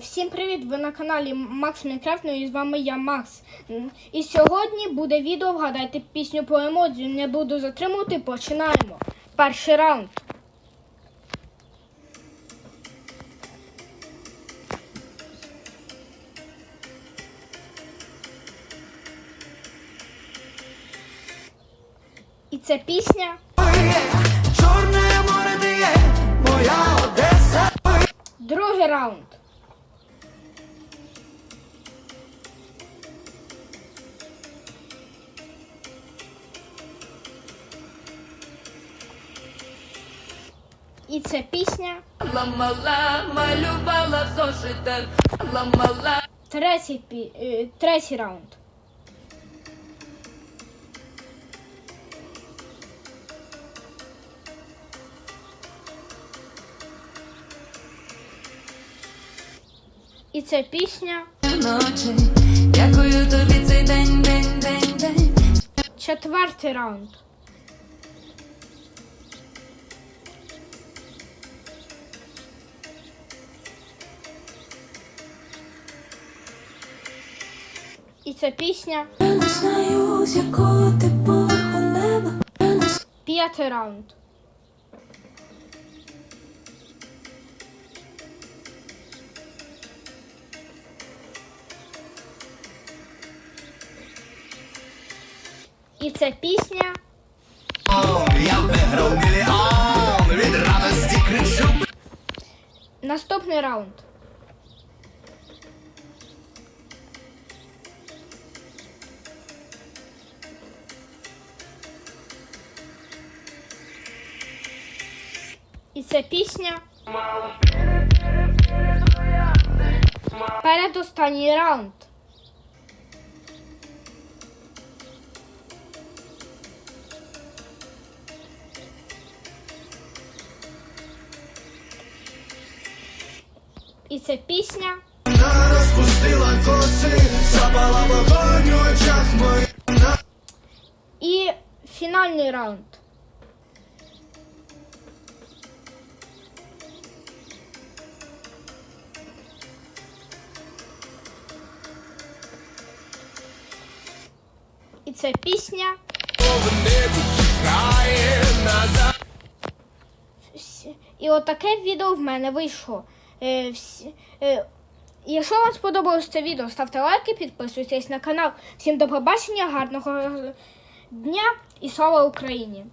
Всім привіт! Ви на каналі Макс Майнкрафт, ну і з вами я Макс. І сьогодні буде відео вгадайте пісню по емодзі. Не буду затримувати, починаємо. Перший раунд. І це пісня Чорне море де є моя Одеса. Другий раунд. І це пісня Ламала, малювала в зошитах, ламала. третій, пі... е, третій раунд. І це пісня Ночі, дякую тобі цей день, день, день, день. четвертий раунд. І це пісня Я не знаю, з якого ти поверху неба. Не п'ятий раунд. І це пісня Я виграв мільйон, від радості кричу. Наступний раунд. І це пісня. Передостанній раунд. І це пісня. Розпустила коси, запала вогонь очах моїх. І фінальний раунд. Це пісня. І отаке відео в мене вийшло. Е, е, Якщо вам сподобалось це відео, ставте лайки, підписуйтесь на канал. Всім до побачення, гарного дня і слава Україні!